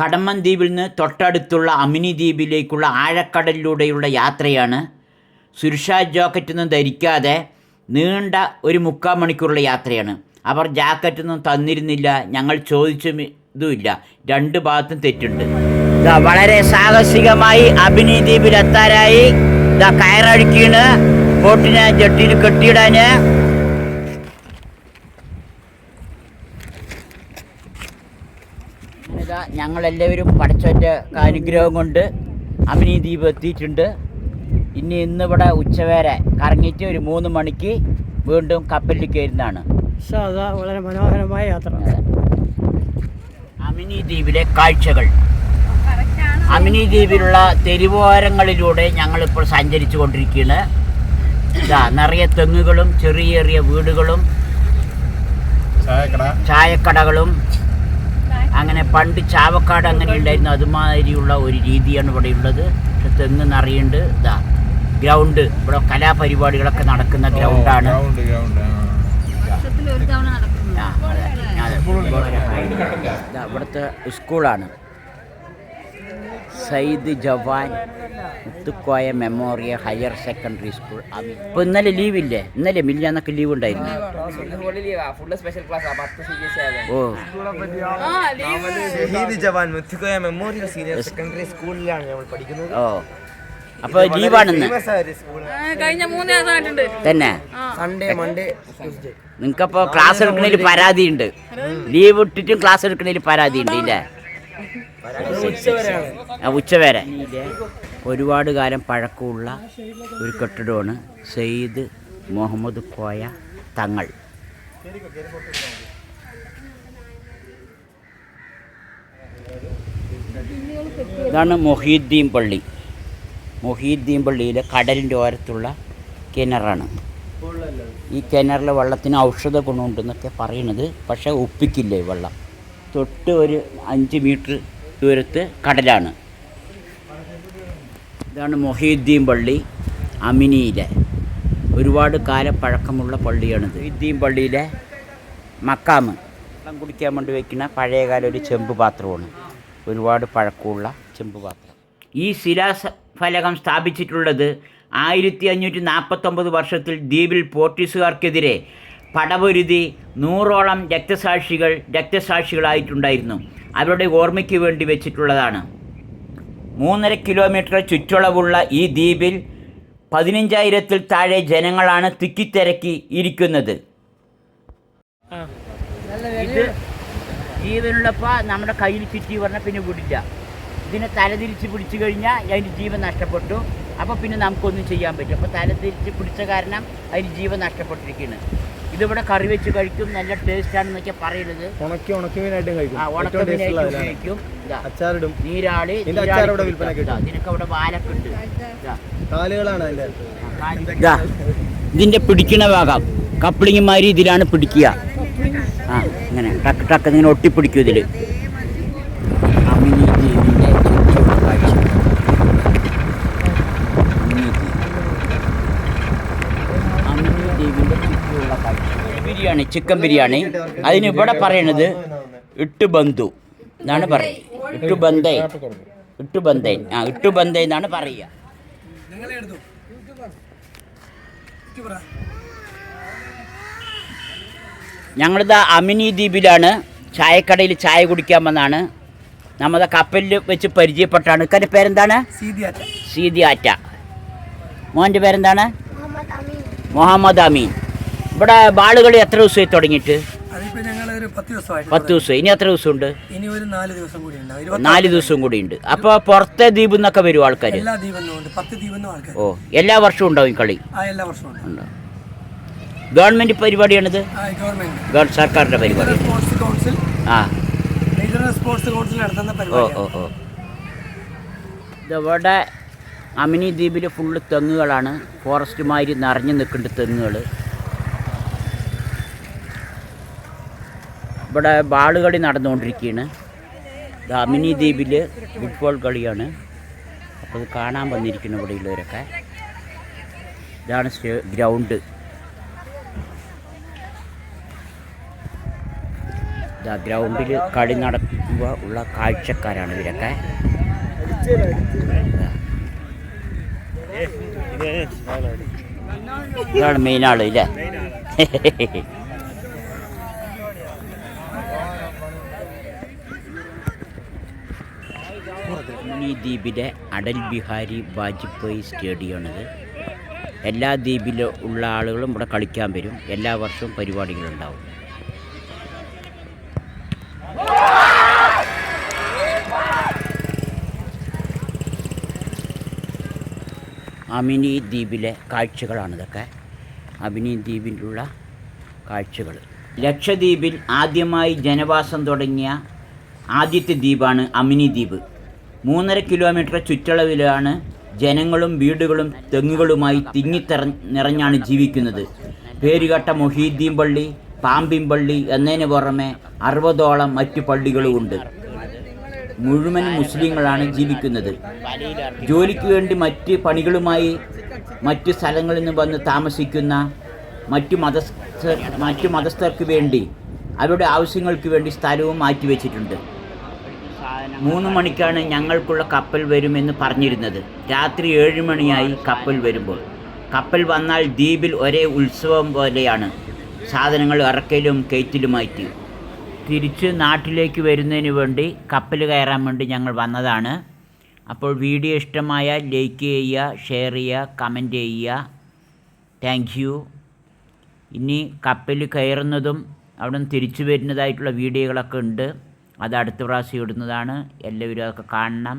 കടമ്മൻ ദ്വീപിൽ നിന്ന് തൊട്ടടുത്തുള്ള അമിനി ദ്വീപിലേക്കുള്ള ആഴക്കടലിലൂടെയുള്ള യാത്രയാണ്. സുരക്ഷാ ജാക്കറ്റൊന്നും ധരിക്കാതെ നീണ്ട ഒരു മുക്കാൽ മണിക്കൂറുള്ള യാത്രയാണ്. അവർ ജാക്കറ്റൊന്നും തന്നിരുന്നില്ല. ഞങ്ങൾ ചോദിച്ചും ഇതുമില്ല രണ്ട് ഭാഗത്തും തെറ്റുണ്ട്. വളരെ സാഹസികമായി അഭിനി ഇതാ കയറടിക്കണ്. ബോട്ടിനെ ജട്ടിയിൽ കെട്ടിയിടാന് ഇതാ ഞങ്ങളെല്ലാവരും പഠിച്ചൊറ്റ അനുഗ്രഹം കൊണ്ട് അമിനി ദ്വീപ് എത്തിയിട്ടുണ്ട്. ഇനി ഇന്നിവിടെ ഉച്ചവരെ കറങ്ങിയിട്ട് ഒരു മൂന്ന് മണിക്ക് വീണ്ടും കപ്പലിൽ കയറുന്നതാണ്. വളരെ മനോഹരമായ യാത്ര. അമിനി ദ്വീപിലെ കാഴ്ചകൾ. അമിനി ദ്വീപിലുള്ള തെരുവോരങ്ങളിലൂടെ ഞങ്ങളിപ്പോൾ സഞ്ചരിച്ചു കൊണ്ടിരിക്കുകയാണ്. ഇതാ നിറയെ തെങ്ങുകളും ചെറിയ ചെറിയ വീടുകളും ചായക്കട. ചായക്കടകളും അങ്ങനെ പണ്ട് ചാവക്കാട് അങ്ങനെ ഉണ്ടായിരുന്നു. അതുമാതിരിയുള്ള ഒരു രീതിയാണ് ഇവിടെ ഉള്ളത്. പക്ഷെ തെങ്ങ് നിറയുണ്ട് ഇതാ ഗ്രൗണ്ട് ഇവിടെ കലാപരിപാടികളൊക്കെ നടക്കുന്ന ഗ്രൗണ്ടാണ് ഇവിടുത്തെ ഗ്രൗണ്ട് വർഷത്തിൽ ഒരു തവണ നടക്കുന്നു ആ, അതെ. അതെ. ഇതാ ഇവിടുത്തെ സ്കൂളാണ് Sayyid Jawan Muthukoya memorial higher secondary school. ഇപ്പോൾ ഇന്നലെ ലീവില്ലേ? ഇന്നലെ മില്ലാന്നൊക്കെ ലീവ് ഉണ്ടായിരുന്നു ഓ. Shaheed Jawan Muthukoya memorial senior secondary സ്കൂളിലാണ് നമ്മൾ പഠിക്കുന്നത്. ഓ. അപ്പോൾ ലീവാണെന്ന് കഴിഞ്ഞ മൂന്ന് ദിവസമായിട്ടുണ്ട് തന്നെ? സൺഡേ മൺഡേ ട്യൂസ്ഡേ നിങ്ങൾക്കപ്പോൾ ക്ലാസ് എടുക്കണതിൽ പരാതിയുണ്ട്. ലീവ് ഇട്ടിട്ടും ക്ലാസ് എടുക്കണതിൽ പരാതിയുണ്ട് ഇല്ലേ? ഉച്ചവരെ. ഒരുപാട് കാലം പഴക്കമുള്ള ഒരു കെട്ടിടമാണ് സെയ്ദ് മുഹമ്മദ് കോയ തങ്ങൾ. ഇതാണ് മൊഹീദ്ദീൻ പള്ളി. മൊഹീദ്ദീൻ പള്ളിയിലെ കടലിന്റെ ഓരത്തുള്ള കിണറാണ്. ഈ കിണറിലെ വെള്ളത്തിന് ഔഷധ ഗുണമുണ്ടെന്നൊക്കെ പറയണത് പക്ഷേ ഒപ്പിക്കില്ല ഈ വെള്ളം? തൊട്ട് ഒരു അഞ്ച് മീറ്റർ ദൂരത്ത് കടലാണ്. ഇതാണ് മൊഹീദ്ദീൻ പള്ളി അമിനിയിലെ. ഒരുപാട് കാലപ്പഴക്കമുള്ള പള്ളിയാണ് പള്ളിയാണിത്. മൊഹീദ്ദീൻ പള്ളിയിലെ മക്കാമ് വെള്ളം കുടിക്കാൻ വേണ്ടി വയ്ക്കുന്ന പഴയകാല ഒരു ചെമ്പ് പാത്രമാണ്. ഒരുപാട് പഴക്കമുള്ള ചെമ്പ് പാത്രം. ഈ ശിലാഫലകം സ്ഥാപിച്ചിട്ടുള്ളത് ആയിരത്തി അഞ്ഞൂറ്റി നാൽപ്പത്തൊമ്പത് വർഷത്തിൽ ദ്വീപിൽ പോർട്ടീസുകാർക്കെതിരെ പടപൊരുതി നൂറോളം രക്തസാക്ഷികൾ രക്തസാക്ഷികളായിട്ടുണ്ടായിരുന്നു. അവരുടെ ഓർമ്മയ്ക്ക് വേണ്ടി വെച്ചിട്ടുള്ളതാണ്. മൂന്നര കിലോമീറ്റർ ചുറ്റളവുള്ള ഈ ദ്വീപിൽ പതിനഞ്ചായിരത്തിൽ താഴെ ജനങ്ങളാണ് തിക്കിത്തിരക്കി ഇരിക്കുന്നത്. ഇത് ജീവനുള്ളപ്പോൾ നമ്മുടെ കയ്യിൽ ചുറ്റി പറഞ്ഞാൽ പിന്നെ വിടില്ല. ഇതിനെ തലതിരിച്ച് പിടിച്ചു കഴിഞ്ഞാൽ അതിന് ജീവൻ നഷ്ടപ്പെട്ടു. അപ്പോൾ പിന്നെ നമുക്കൊന്നും ചെയ്യാൻ പറ്റും. അപ്പോൾ തലതിരിച്ച് പിടിച്ച കാരണം അതിന് ജീവൻ നഷ്ടപ്പെട്ടിരിക്കുകയാണ്. ഇതിവിടെ കറി വെച്ച് കഴിക്കും നല്ല ടേസ്റ്റ് ആണെന്നൊക്കെ പറയുന്നത് ഉണക്കി ഉണക്കി മീനായിട്ടും കഴിക്കും. ആ ഉണക്ക taste ഉപയോഗിക്കും അച്ചാറിടും. നീരാളി ഇതിന്റെ വിൽപ്പന അച്ചാർ നിനക്ക് അവിടെ വാലൊക്കെ ഉണ്ട്. കാലുകളാണ് അതിന്റെ ഇതാ, ഇതിന്റെ പിടിക്കണ ഭാഗം. കപ്ലിങ്ങന്മാര് ഇതിലാണ് പിടിക്കുക. ആ ഇങ്ങനെ ടക്ക് ടക്ക് ഇങ്ങനെ ഒട്ടിപ്പിടിക്കും ഇതിൽ അമിനി ദ്വീപിന്റെ ചുറ്റുമുള്ള കാഴ്ച. അമിനി ദ്വീപ്. അമിനി ദ്വീപിന്റെ ചുറ്റുമുള്ള കാഴ്ച. ബിരിയാണി ചിക്കൻ ബിരിയാണി. അതിന് ഇവിടെ പറയണത് ഇട്ട് ബന്ധു എന്നാണ് പറയുന്നത്. ഇട്ടു ബന്ധേ. ഇട്ടു ബന്ധേ. ആ ഇട്ടു ബന്ധേ എന്നാണ് പറയുക. ഞങ്ങളിത് അമിനി ദ്വീപിലാണ് ചായക്കടയിൽ ചായ കുടിക്കാൻ വന്നാണ് നമ്മുടെ കപ്പലിൽ വെച്ച് പരിചയപ്പെട്ടാണ്. ഇക്കാന്റെ പേരെന്താണ്? സീതിയാറ്റ. ആറ്റ മോന്റെ പേരെന്താണ്? മുഹമ്മദ് അമീൻ. ഇവിടെ ബാളുകളി എത്ര ദിവസമായി തുടങ്ങിയിട്ട്? പത്ത് ദിവസം. ഇനി എത്ര ദിവസം ഉണ്ട്. നാല് ദിവസം കൂടി ഉണ്ട്. അപ്പൊ പുറത്തെ ദ്വീപിൽ നിന്നൊക്കെ വരും ആൾക്കാർ ഓ എല്ലാ വർഷവും ഉണ്ടാവും കളി? ഗവൺമെന്റ് പരിപാടിയാണിത്? സർക്കാരിന്റെ പരിപാടി. ആ. ഓ ഓ ഓ. ഇതവിടെ അമിനി ദ്വീപിൽ ഫുള്ള് തെങ്ങുകളാണ്. ഫോറസ്റ്റുമാര് നിറഞ്ഞു നിൽക്കുന്നുണ്ട് തെങ്ങുകൾ ഇവിടെ ബാളുകളി നടന്നുകൊണ്ടിരിക്കുകയാണ്. ദാമിനി ദ്വീപിൽ ഫുട്ബോൾ കളിയാണ്. അപ്പോൾ ഇത് കാണാൻ വന്നിരിക്കുന്നു ഇവിടെയുള്ളവരൊക്കെ ഇതാണ് ഗ്രൗണ്ട്. ഇതാ ഗ്രൗണ്ടിൽ കളി നടക്കുക ഉള്ള കാഴ്ചക്കാരാണ് ഇവരൊക്കെ. ഇതാണ് മെയിൻ ആൾ ഇല്ലേ ഈ ദ്വീപിലെ അടൽ ബിഹാരി വാജ്പേയി സ്റ്റേഡിയമാണിത്. എല്ലാ ദ്വീപിലും ഉള്ള ആളുകളും ഇവിടെ കളിക്കാൻ വരും. എല്ലാ വർഷവും പരിപാടികളുണ്ടാവും. അമിനി ദ്വീപിലെ കാഴ്ചകളാണിതൊക്കെ അമിനി ദ്വീപിലുള്ള കാഴ്ചകൾ. ലക്ഷദ്വീപിൽ ആദ്യമായി ജനവാസം തുടങ്ങിയ ആദ്യത്തെ ദ്വീപാണ് അമിനി ദ്വീപ്. മൂന്നര കിലോമീറ്റർ ചുറ്റളവിലാണ് ജനങ്ങളും വീടുകളും തെങ്ങുകളുമായി തിങ്ങിത്തറ നിറഞ്ഞാണ് ജീവിക്കുന്നത്. പേരുകട്ട മൊഹീദ്ദീൻ പള്ളി പാമ്പിൻ പള്ളി എന്നതിന് പുറമെ അറുപതോളം മറ്റു പള്ളികളുമുണ്ട്. മുഴുവൻ മുസ്ലിങ്ങളാണ് ജീവിക്കുന്നത്. ജോലിക്ക് വേണ്ടി മറ്റ് പണികളുമായി മറ്റ് സ്ഥലങ്ങളിൽ നിന്ന് വന്ന് താമസിക്കുന്ന മറ്റു മതസ്ഥ മറ്റു മതസ്ഥർക്ക് വേണ്ടി അവരുടെ ആവശ്യങ്ങൾക്ക് വേണ്ടി സ്ഥലവും മാറ്റിവെച്ചിട്ടുണ്ട്. മൂന്ന് മണിക്കാണ് ഞങ്ങൾക്കുള്ള കപ്പൽ വരുമെന്ന് പറഞ്ഞിരുന്നത്. രാത്രി ഏഴ് മണിയായി കപ്പൽ വരുമ്പോൾ. കപ്പൽ വന്നാൽ ദ്വീപിൽ ഒരേ ഉത്സവം പോലെയാണ്. സാധനങ്ങൾ ഇറക്കലും കയറ്റിലുമായിട്ട്. തിരിച്ച് നാട്ടിലേക്ക് വരുന്നതിന് വേണ്ടി കപ്പൽ കയറാൻ വേണ്ടി ഞങ്ങൾ വന്നതാണ്. അപ്പോൾ വീഡിയോ ഇഷ്ടമായ ലൈക്ക് ചെയ്യുക ഷെയർ ചെയ്യുക കമന്റ് ചെയ്യുക. Thank you. ഇനി കപ്പൽ കയറുന്നതും അവിടെ നിന്ന് തിരിച്ചു വരുന്നതായിട്ടുള്ള വീഡിയോകളൊക്കെ ഉണ്ട്. അത് അടുത്ത പ്രാവശ്യം ഇടുന്നതാണ്. എല്ലാവരും അതൊക്കെ കാണണം.